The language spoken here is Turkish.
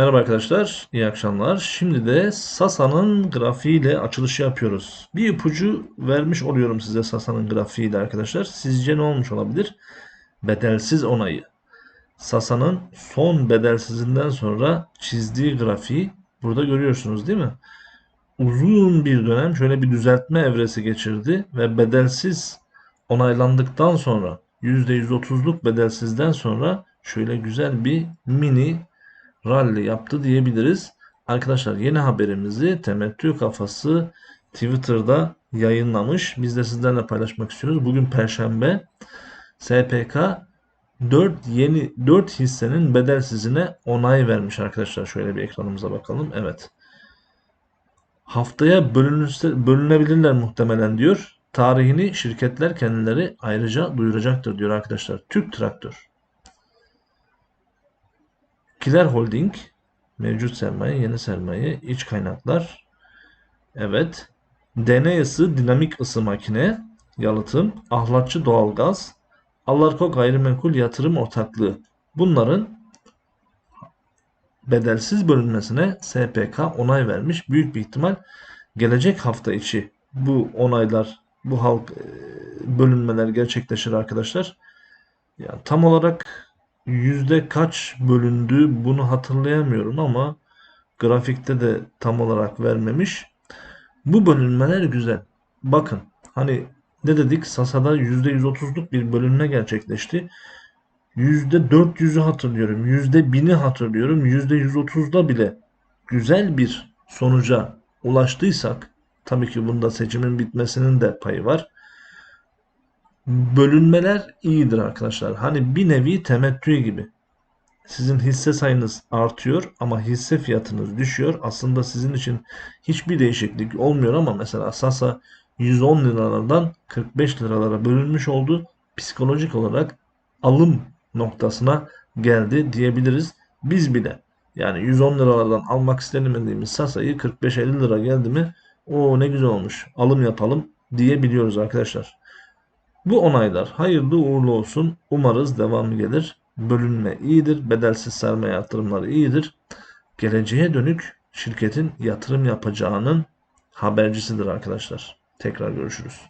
Merhaba arkadaşlar, iyi akşamlar. Şimdi de Sasa'nın grafiğiyle açılışı yapıyoruz. Bir ipucu vermiş oluyorum size Sasa'nın grafiğiyle arkadaşlar. Sizce ne olmuş olabilir? Bedelsiz onayı. Sasa'nın son bedelsizinden sonra çizdiği grafiği burada görüyorsunuz değil mi? Uzun bir dönem şöyle bir düzeltme evresi geçirdi ve bedelsiz onaylandıktan sonra %130'luk bedelsizden sonra şöyle güzel bir mini rally yaptı diyebiliriz. Arkadaşlar yeni haberimizi Temettü Kafası Twitter'da yayınlamış. Biz de sizlerle paylaşmak istiyoruz. Bugün Perşembe SPK 4 yeni 4 hissenin bedelsizine onay vermiş arkadaşlar. Şöyle bir ekranımıza bakalım. Evet. Haftaya bölünürse, bölünebilirler muhtemelen diyor. Tarihini şirketler kendileri ayrıca duyuracaktır diyor arkadaşlar. Türk Traktör. Kiler Holding, mevcut sermaye, yeni sermaye, iç kaynaklar. Evet. Deney ısı, dinamik ısı makine, yalıtım, ahlatçı doğalgaz, Allarko gayrimenkul yatırım ortaklığı. Bunların bedelsiz bölünmesine SPK onay vermiş. Büyük bir ihtimal gelecek hafta içi bu onaylar, bu halk bölünmeler gerçekleşir arkadaşlar. Yani tam olarak yüzde kaç bölündü bunu hatırlayamıyorum ama grafikte de tam olarak vermemiş. Bu bölünmeler güzel. Bakın hani ne dedik? Sasa'da %130'luk bir bölünme gerçekleşti. %400'ü hatırlıyorum. %1000'i hatırlıyorum. %130'da bile güzel bir sonuca ulaştıysak tabii ki bunda seçimin bitmesinin de payı var bölünmeler iyidir arkadaşlar. Hani bir nevi temettü gibi. Sizin hisse sayınız artıyor ama hisse fiyatınız düşüyor. Aslında sizin için hiçbir değişiklik olmuyor ama mesela Sasa 110 liralardan 45 liralara bölünmüş oldu. Psikolojik olarak alım noktasına geldi diyebiliriz. Biz bile yani 110 liralardan almak istemediğimiz Sasa'yı 45-50 lira geldi mi o ne güzel olmuş alım yapalım diyebiliyoruz arkadaşlar. Bu onaylar hayırlı uğurlu olsun. Umarız devamı gelir. Bölünme iyidir. Bedelsiz sermaye yatırımları iyidir. Geleceğe dönük şirketin yatırım yapacağının habercisidir arkadaşlar. Tekrar görüşürüz.